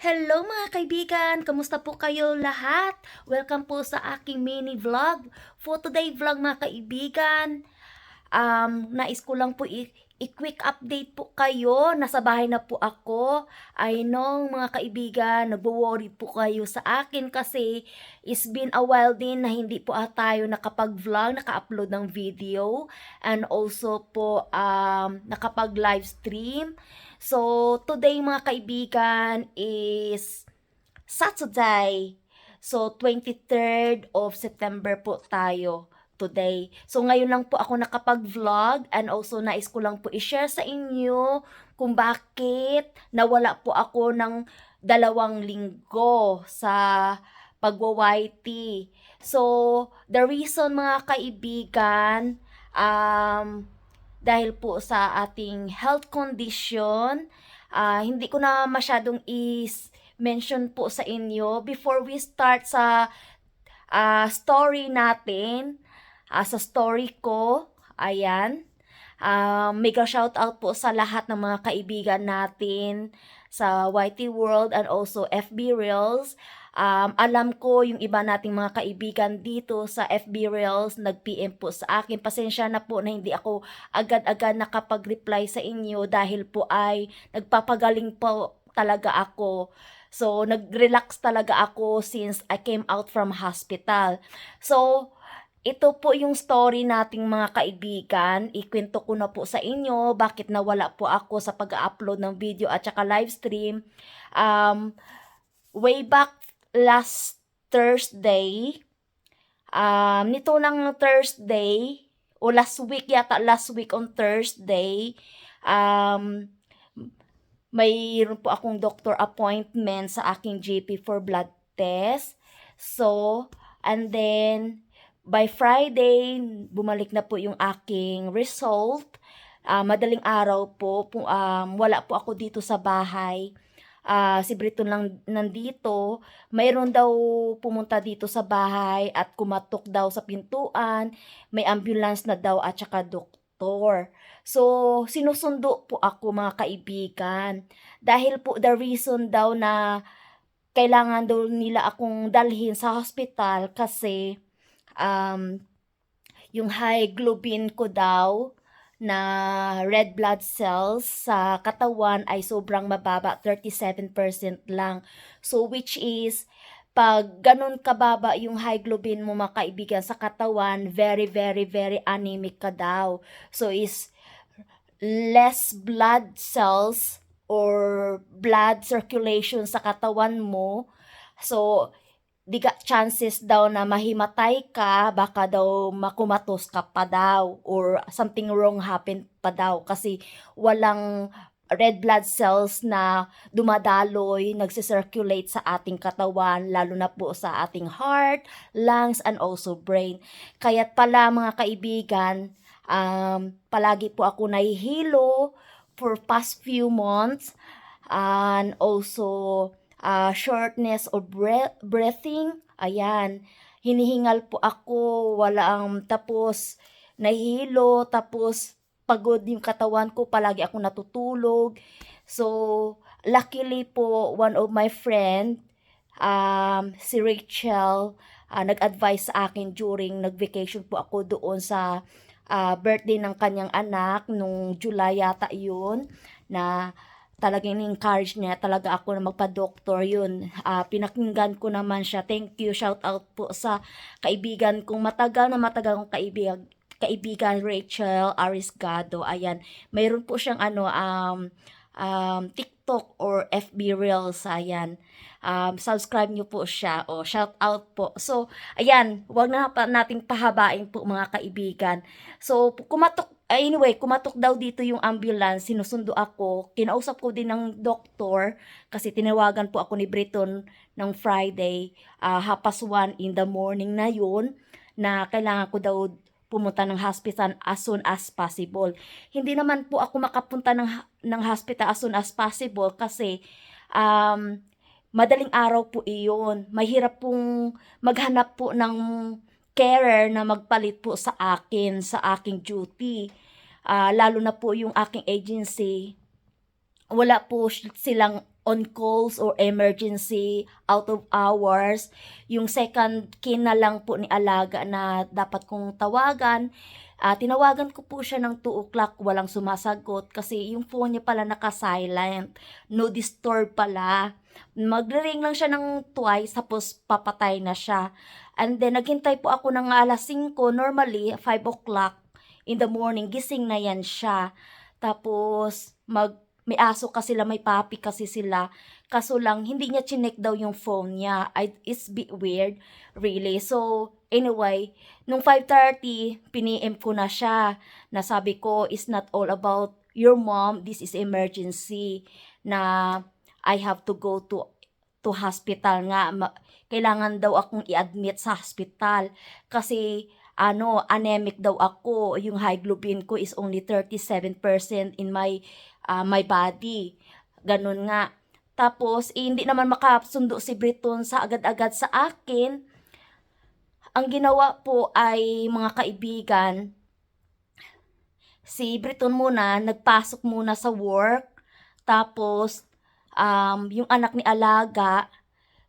Hello mga kaibigan! Kamusta po kayo lahat? Welcome po sa aking mini vlog. For today vlog mga kaibigan, um, nais ko lang po i-quick update po kayo. Nasa bahay na po ako. I know mga kaibigan, nagwo-worry po kayo sa akin kasi it's been a while din na hindi po ah, tayo nakapag-vlog, naka-upload ng video and also po um, nakapag-live stream. So, today mga kaibigan is Saturday. So, 23rd of September po tayo today. So, ngayon lang po ako nakapag-vlog and also nais ko lang po i-share sa inyo kung bakit nawala po ako ng dalawang linggo sa pagwa-YT. So, the reason mga kaibigan, um, dahil po sa ating health condition, ah, hindi ko na masyadong is mention po sa inyo before we start sa ah, story natin, ah, sa story ko, ayan. Um, mega shout out po sa lahat ng mga kaibigan natin sa YT World and also FB Reels. Um, alam ko yung iba nating mga kaibigan dito sa FB Reels nag-PM po sa akin. Pasensya na po na hindi ako agad-agad nakapag-reply sa inyo dahil po ay nagpapagaling po talaga ako. So, nag-relax talaga ako since I came out from hospital. So, ito po yung story nating mga kaibigan. Ikwento ko na po sa inyo bakit nawala po ako sa pag-upload ng video at saka live stream. Um, way back last Thursday, um, nito lang Thursday, o last week yata, last week on Thursday, um, mayroon po akong doctor appointment sa aking GP for blood test. So, and then, by Friday, bumalik na po yung aking result. Ah, madaling araw po, um, wala po ako dito sa bahay. Ah, si Briton lang nandito. Mayroon daw pumunta dito sa bahay at kumatok daw sa pintuan. May ambulance na daw at saka doktor. So, sinusundo po ako mga kaibigan. Dahil po the reason daw na kailangan daw nila akong dalhin sa hospital kasi um, yung hemoglobin ko daw na red blood cells sa katawan ay sobrang mababa, 37% lang. So, which is, pag ganun kababa yung hemoglobin mo mga kaibigan sa katawan, very, very, very anemic ka daw. So, is less blood cells or blood circulation sa katawan mo. So, di ka chances daw na mahimatay ka, baka daw makumatos ka pa daw or something wrong happen pa daw kasi walang red blood cells na dumadaloy, nagsisirculate sa ating katawan, lalo na po sa ating heart, lungs, and also brain. Kaya't pala mga kaibigan, um, palagi po ako nahihilo for past few months and also uh, shortness of breath, breathing. Ayan, hinihingal po ako, wala ang tapos nahihilo, tapos pagod yung katawan ko, palagi ako natutulog. So, luckily po, one of my friend, um, si Rachel, uh, nag-advise sa akin during nag-vacation po ako doon sa uh, birthday ng kanyang anak nung July yata yun na talagang encourage niya talaga ako na magpa-doktor yun. Uh, pinakinggan ko naman siya. Thank you. Shout out po sa kaibigan kong matagal na matagal kong kaibigan kaibigan Rachel Arisgado. Ayan, mayroon po siyang ano um um TikTok or FB Reels. Ayan. Um, subscribe niyo po siya o shout out po. So, ayan, wag na pa nating pahabain po mga kaibigan. So, kumatok anyway, kumatok daw dito yung ambulance, sinusundo ako. Kinausap ko din ng doktor kasi tinawagan po ako ni Briton ng Friday, uh, hapas 1 in the morning na yun na kailangan ko daw pumunta ng hospital as soon as possible. Hindi naman po ako makapunta ng, ng hospital as soon as possible kasi um, madaling araw po iyon. Mahirap pong maghanap po ng carer na magpalit po sa akin, sa aking duty. Uh, lalo na po yung aking agency, wala po silang on calls or emergency out of hours. Yung second kin na lang po ni Alaga na dapat kong tawagan. Ah, tinawagan ko po siya ng 2 o'clock, walang sumasagot kasi yung phone niya pala naka-silent. No disturb pala. Magre-ring lang siya ng twice tapos papatay na siya. And then naghintay po ako ng alas 5, normally 5 o'clock in the morning, gising na yan siya. Tapos mag may aso kasi sila, may papi kasi sila. Kaso lang, hindi niya chinek daw yung phone niya. I, it's bit weird, really. So, anyway, nung 5.30, piniem ko na siya. Nasabi ko, it's not all about your mom. This is emergency na I have to go to to hospital nga. Ma- kailangan daw akong i-admit sa hospital. Kasi, ano, anemic daw ako. Yung hemoglobin ko is only 37% in my ah, my body. Ganun nga. Tapos, eh, hindi naman makasundo si Briton sa agad-agad sa akin. Ang ginawa po ay mga kaibigan, si Briton muna, nagpasok muna sa work. Tapos, um, yung anak ni Alaga,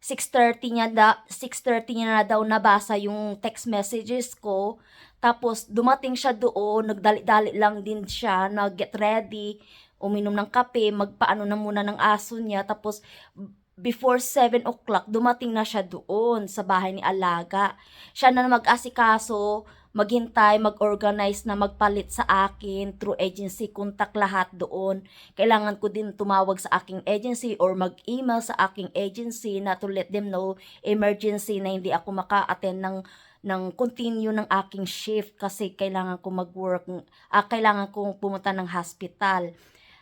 6.30 niya, da, 6.30 niya na daw nabasa yung text messages ko. Tapos, dumating siya doon, nagdali-dali lang din siya, nag-get ready, uminom ng kape, magpaano na muna ng aso niya. Tapos, before 7 o'clock, dumating na siya doon sa bahay ni Alaga. Siya na mag-asikaso, maghintay, mag-organize na magpalit sa akin through agency, contact lahat doon. Kailangan ko din tumawag sa aking agency or mag-email sa aking agency na to let them know emergency na hindi ako maka-attend ng ng continue ng aking shift kasi kailangan ko mag-work, ah, kailangan kong pumunta ng hospital.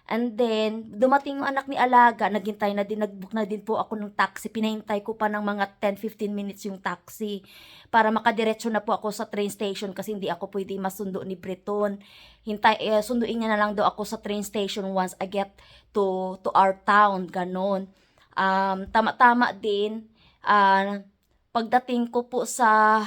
And then, dumating yung anak ni Alaga, naghintay na din, nagbook na din po ako ng taxi. Pinahintay ko pa ng mga 10-15 minutes yung taxi para makadiretso na po ako sa train station kasi hindi ako pwede masundo ni Breton. Hintay, eh, sunduin niya na lang daw ako sa train station once I get to, to our town, ganon. Um, tama-tama din, ah, pagdating ko po sa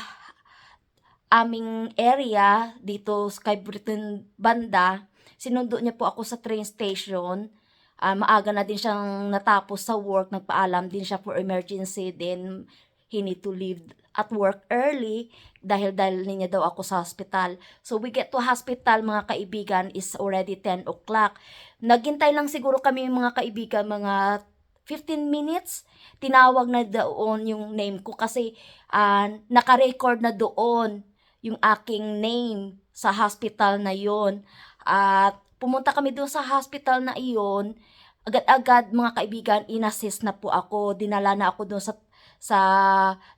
aming area dito sa kay Britain banda, sinundo niya po ako sa train station. Ah, maaga na din siyang natapos sa work, nagpaalam din siya for emergency, then he need to leave at work early dahil dahil niya daw ako sa hospital. So we get to hospital mga kaibigan is already 10 o'clock. Naghintay lang siguro kami mga kaibigan mga 15 minutes. Tinawag na doon yung name ko kasi ah, naka-record na doon yung aking name sa hospital na yon at pumunta kami doon sa hospital na iyon. Agad-agad mga kaibigan, inassist na po ako. Dinala na ako doon sa sa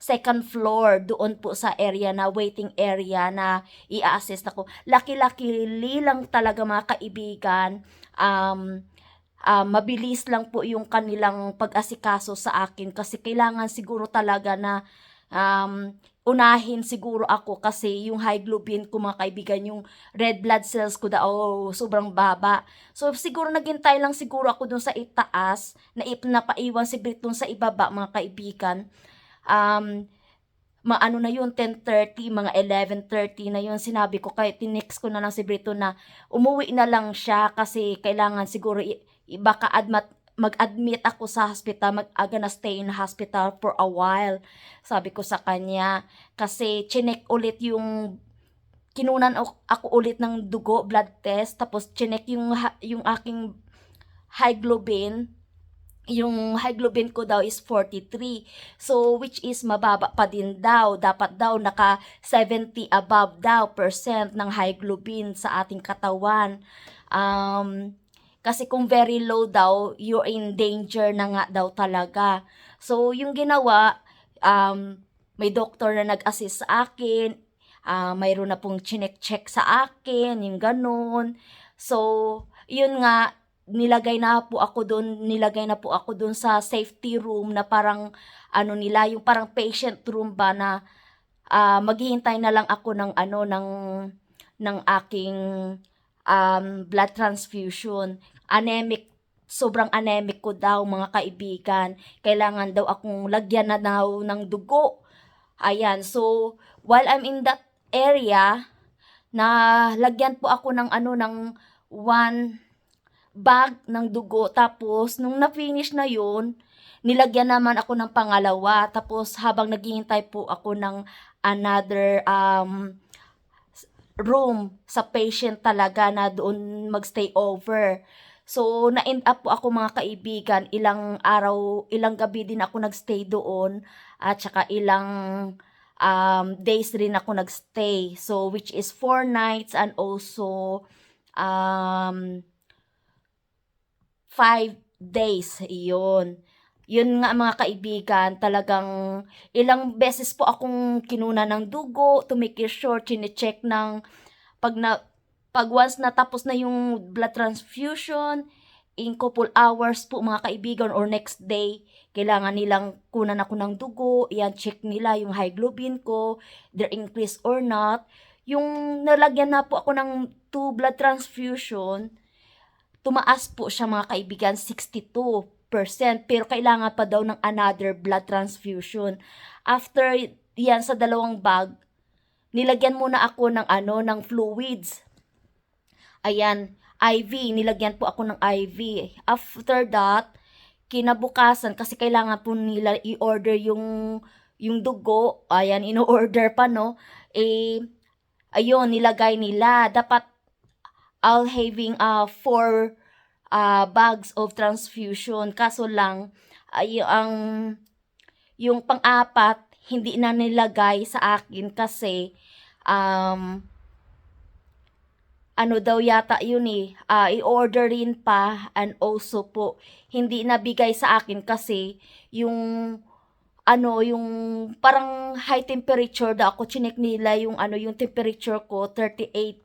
second floor doon po sa area na waiting area na i-assist ako. Laki-laki lang talaga mga kaibigan. Um, ah, mabilis lang po yung kanilang pag-asikaso sa akin kasi kailangan siguro talaga na um, unahin siguro ako kasi yung hemoglobin ko mga kaibigan, yung red blood cells ko daw sobrang baba. So siguro naghintay lang siguro ako dun sa itaas na napaiwan si Briton sa ibaba mga kaibigan. Um, maano na yun, 10.30, mga 11.30 na yun, sinabi ko, kaya tinext ko na lang si Brito na umuwi na lang siya kasi kailangan siguro baka admat, mag-admit ako sa hospital, mag I'm gonna stay in hospital for a while. Sabi ko sa kanya, kasi chinek ulit yung kinunan ako, ulit ng dugo, blood test, tapos chinek yung, yung aking hemoglobin, yung hemoglobin ko daw is 43. So, which is mababa pa din daw. Dapat daw naka 70 above daw percent ng hemoglobin sa ating katawan. Um, kasi kung very low daw, you're in danger na nga daw talaga. So, yung ginawa, um, may doktor na nag-assist sa akin, ah mayroon na pong chinek-check sa akin, yung ganun. So, yun nga, nilagay na po ako doon, nilagay na po ako doon sa safety room na parang ano nila, yung parang patient room ba na ah maghihintay na lang ako ng ano ng ng aking um, blood transfusion. Anemic sobrang anemic ko daw mga kaibigan. Kailangan daw akong lagyan na daw ng dugo. Ayan, so while I'm in that area, na lagyan po ako ng ano ng one bag ng dugo. Tapos, nung na-finish na yun, nilagyan naman ako ng pangalawa. Tapos, habang naghihintay po ako ng another um, room sa patient talaga na doon magstay over. So, na-end up po ako mga kaibigan, ilang araw, ilang gabi din ako nagstay doon at saka ilang um, days rin ako nagstay. So, which is four nights and also um, five days. Iyon. Yun nga mga kaibigan, talagang ilang beses po akong kinuna ng dugo to make it sure, chinecheck ng pag na pag once natapos na yung blood transfusion, in couple hours po mga kaibigan or next day, kailangan nilang kunan ako ng dugo, yan check nila yung hemoglobin ko, their increase or not. Yung nalagyan na po ako ng two blood transfusion, tumaas po siya mga kaibigan, 62%. Pero kailangan pa daw ng another blood transfusion. After yan sa dalawang bag, nilagyan muna ako ng ano, ng fluids. Ayan, IV, nilagyan po ako ng IV. After that, kinabukasan, kasi kailangan po nila i-order yung, yung dugo, ayan, in-order pa, no? Eh, ayun, nilagay nila. Dapat, I'll having uh, four uh, bags of transfusion. Kaso lang, ay, ang, yung pang-apat, hindi na nilagay sa akin kasi, um, ano daw yata yun eh, ah, i-order rin pa and also po, hindi nabigay sa akin kasi yung ano, yung parang high temperature daw ako, chinek nila yung ano, yung temperature ko, 38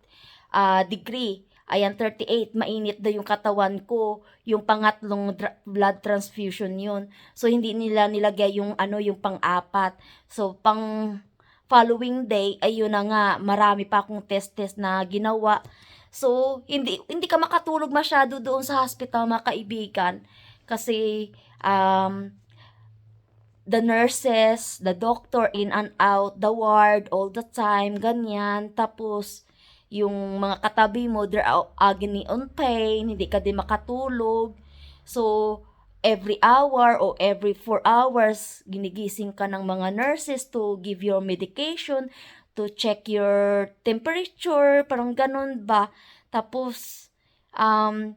ah, degree. Ayan, 38, mainit daw yung katawan ko, yung pangatlong blood transfusion yun. So, hindi nila nilagay yung ano, yung pang-apat. So, pang following day, ayun na nga, marami pa akong test-test na ginawa. So, hindi, hindi ka makatulog masyado doon sa hospital, mga kaibigan. Kasi, um, the nurses, the doctor in and out, the ward all the time, ganyan. Tapos, yung mga katabi mo, they're agony on pain, hindi ka din makatulog. So, every hour o every 4 hours, ginigising ka ng mga nurses to give your medication, to check your temperature, parang ganun ba. Tapos, um,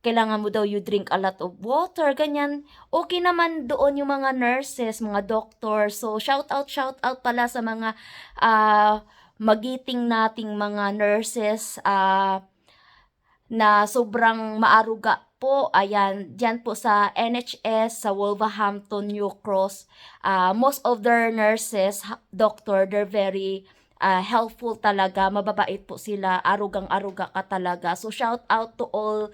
kailangan mo daw you drink a lot of water, ganyan. Okay naman doon yung mga nurses, mga doctor. So, shout out, shout out pala sa mga ah, magiting nating mga nurses ah, na sobrang maaruga po. Ayan, dyan po sa NHS, sa Wolverhampton, New Cross. ah, most of their nurses, doctor, they're very ah, helpful talaga. Mababait po sila. Arugang-aruga ka talaga. So, shout out to all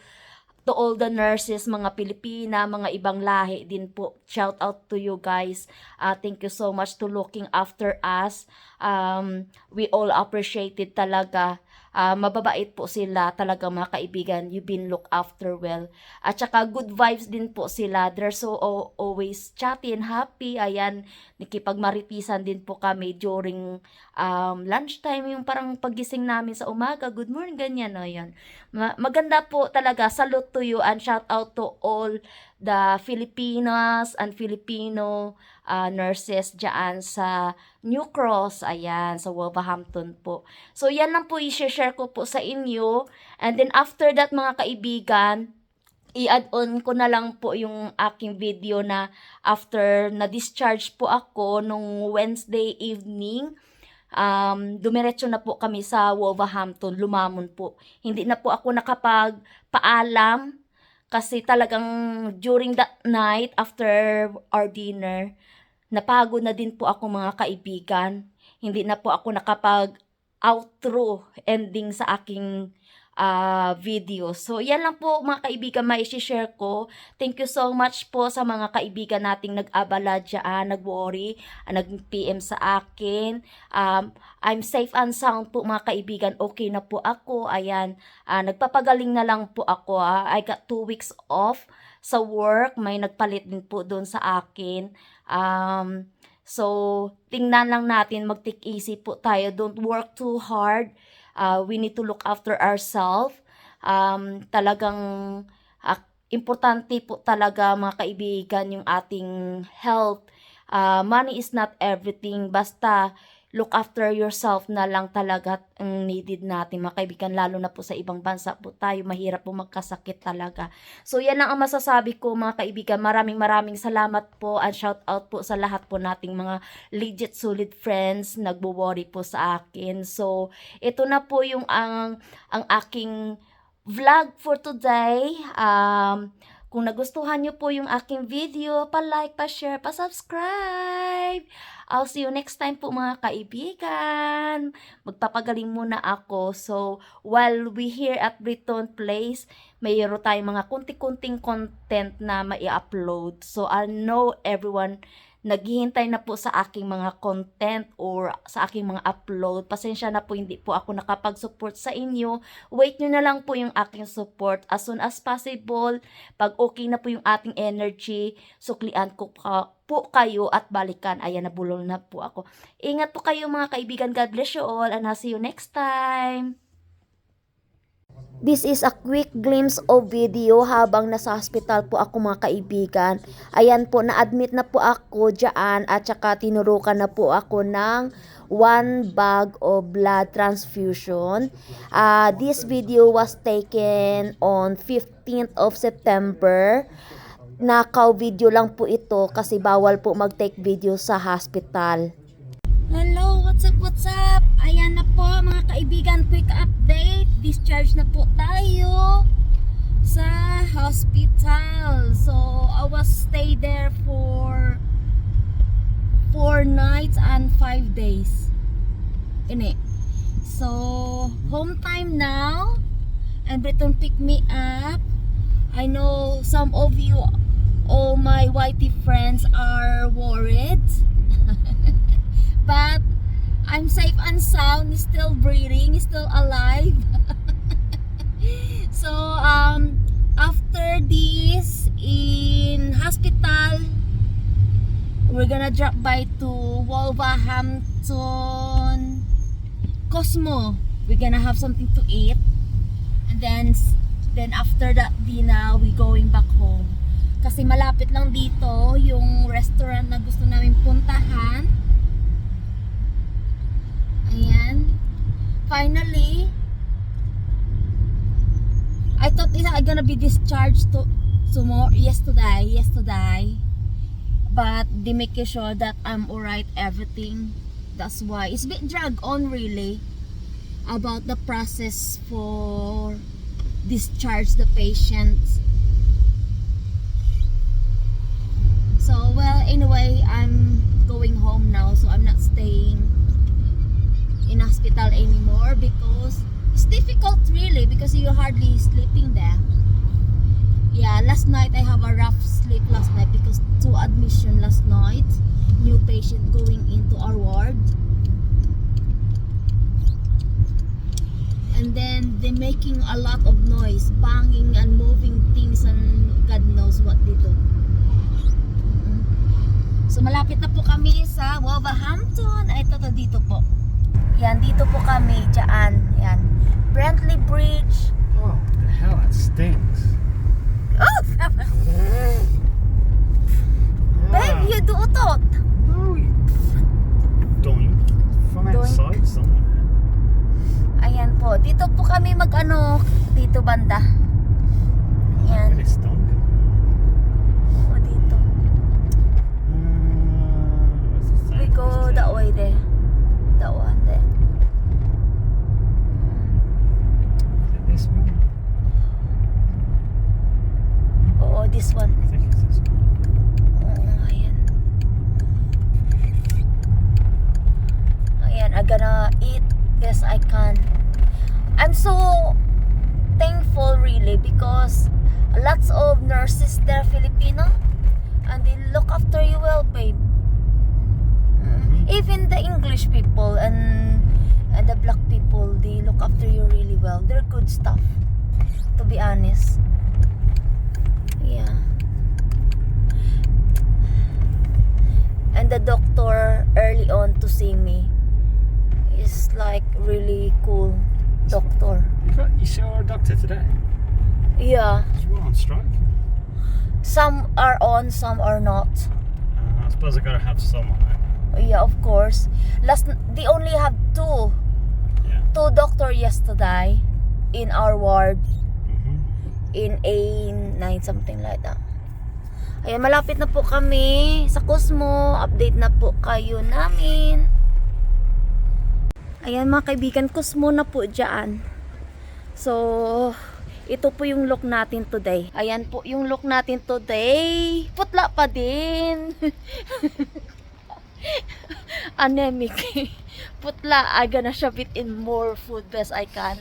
to all the nurses, mga Pilipina, mga ibang lahi din po. Shout out to you guys. Uh, thank you so much to looking after us. Um, we all appreciate it talaga. Uh, mababait po sila talaga mga kaibigan. You've been looked after well. At saka good vibes din po sila. They're so o- always chatty and happy. Ayan, nakipagmaritisan din po kami during um, lunchtime. Yung parang pagising namin sa umaga. Good morning, ganyan. Ayan. Ma- maganda po talaga. Salute to you and shout out to all the Filipinas and Filipino uh, nurses dyan sa New Cross, ayan, sa Wolverhampton po. So, yan lang po i-share ko po sa inyo. And then, after that, mga kaibigan, i-add on ko na lang po yung aking video na after na-discharge po ako nung Wednesday evening, um, dumiretso na po kami sa Wolverhampton, lumamon po. Hindi na po ako nakapagpaalam kasi talagang during that night after our dinner, napagod na din po ako mga kaibigan. Hindi na po ako nakapag outro ending sa aking ah, video. So, yan lang po mga kaibigan may share ko. Thank you so much po sa mga kaibigan nating nag-abala dyan, nag-worry, ah, nag-PM sa akin. Um, I'm safe and sound po mga kaibigan. Okay na po ako. Ayan, ah, nagpapagaling na lang po ako. ah. I got two weeks off sa work. May nagpalit din po doon sa akin. Um, so, tingnan lang natin, mag-take easy po tayo. Don't work too hard. Uh, we need to look after ourselves. Um, talagang Ah, importante po talaga mga kaibigan yung ating health. Ah, money is not everything. Basta look after yourself na lang talaga ang needed natin mga kaibigan. Lalo na po sa ibang bansa po tayo. Mahirap po magkasakit talaga. So yan ang masasabi ko mga kaibigan. Maraming maraming salamat po and shout out po sa lahat po nating mga legit solid friends nagbo-worry po sa akin. So ito na po yung ang ang aking vlog for today. Um kung nagustuhan nyo po yung aking video, pa-like, pa-share, pa-subscribe. I'll see you next time po mga kaibigan. Magpapagaling muna ako. So, while we here at Briton Place, mayroon tayong mga kunti-kunting content na mai-upload. So, I know everyone naghihintay na po sa aking mga content or sa aking mga upload. Pasensya na po hindi po ako nakapag-support sa inyo. Wait nyo na lang po yung aking support as soon as possible. Pag okay na po yung ating energy, suklian ko ka, po kayo at balikan. Ayan, nabulol na po ako. Ingat po kayo mga kaibigan. God bless you all and I'll see you next time. This is a quick glimpse of video habang nasa hospital po ako mga kaibigan. Ayan po, na-admit na po ako dyan at saka tinurukan na po ako ng one bag of blood transfusion. Ah, this video was taken on 15th of September. Nakaw video lang po ito kasi bawal po mag-take video sa hospital. What's up, what's up? Ayan na po mga kaibigan, quick update. Discharge na po tayo sa hospital. So, I was stay there for 4 nights and 5 days. Ini. So, home time now. And Britain pick me up. I know some of you, all my whitey friends are worried. but I'm safe and sound, still breathing, still alive. so um after this in hospital we're gonna drop by to Wolverhampton Cosmo. We're gonna have something to eat and then then after that dinner we going back home. Kasi malapit lang dito yung restaurant na gusto namin puntahan. Finally, I thought is I gonna be discharged to tomorrow, yesterday, yesterday. But they make sure that I'm alright, everything. That's why it's a bit drag on really about the process for discharge the patient. So well, anyway, I'm going home now, so I'm not staying in hospital anymore because it's difficult really because you're hardly sleeping there. Yeah, last night I have a rough sleep last night because two admission last night, new patient going into our ward. And then they're making a lot of noise, banging and moving things and God knows what they do. Mm. So malapit na po kami sa Wolverhampton. Ay, ito to dito po. Yan, dito po kami, dyan. Yan. Brently Bridge. I'm so thankful really because lots of nurses there Filipino and they look after you well, babe. Mm. Even the English people and and the black people, they look after you really well. They're good stuff, to be honest. Yeah. and the doctor early on to see me is like really cool doctor You, got, you saw our doctor today? Yeah. You on strike? Some are on, some are not. Uh, I suppose I gotta have some on it. Yeah, of course. Last they only have two. Yeah. Two doctor yesterday in our ward Mm-hmm. in A9 something like that. Ayan, malapit na po kami sa Cosmo. Update na po kayo namin. Ayan mga kaibigan, Cosmo na po dyan. So, ito po yung look natin today. Ayan po yung look natin today. Putla pa din. Anemic. Putla. I gonna shove it in more food best I can.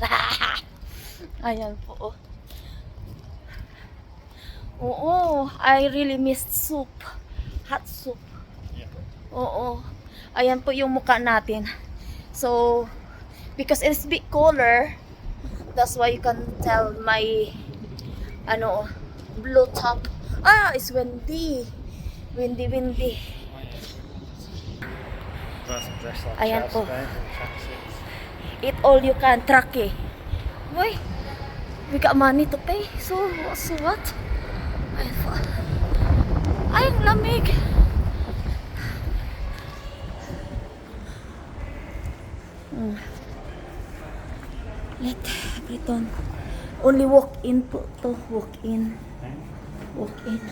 Ayan po. oh. Oo, I really missed soup. Hot soup. Oo. Ayan po yung mukha natin. So, because it's bit cooler, that's why you can tell my ano, blue top. Ah, it's windy. Windy, windy. Ayan po. Eat all you can, truck eh. Uy, we got money to pay. So, so what? Ay, Ay, ang lamig. Hmm. Let, Briton. Only walk in po to. Walk in. Walk in.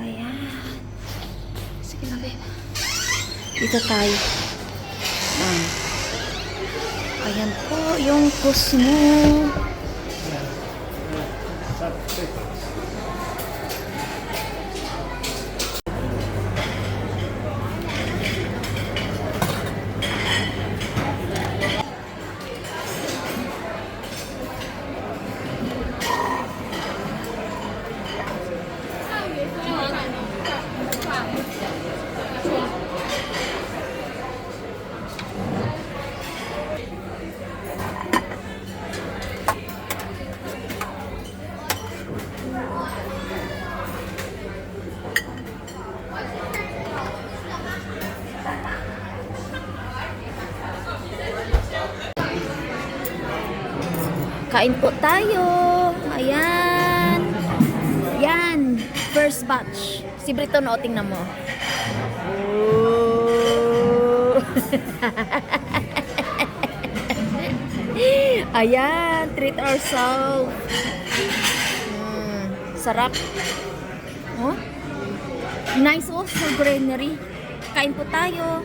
Ayan. Sige na, babe. Dito tayo. Ayan. Ayan po yung Cosmo. Kain po tayo. Ayan. Yan. First batch. Si Briton, o, tingnan mo. Oh. Ayan. Treat ourselves. Mm, sarap. Oh. Nice oh, sa greenery. Kain po tayo.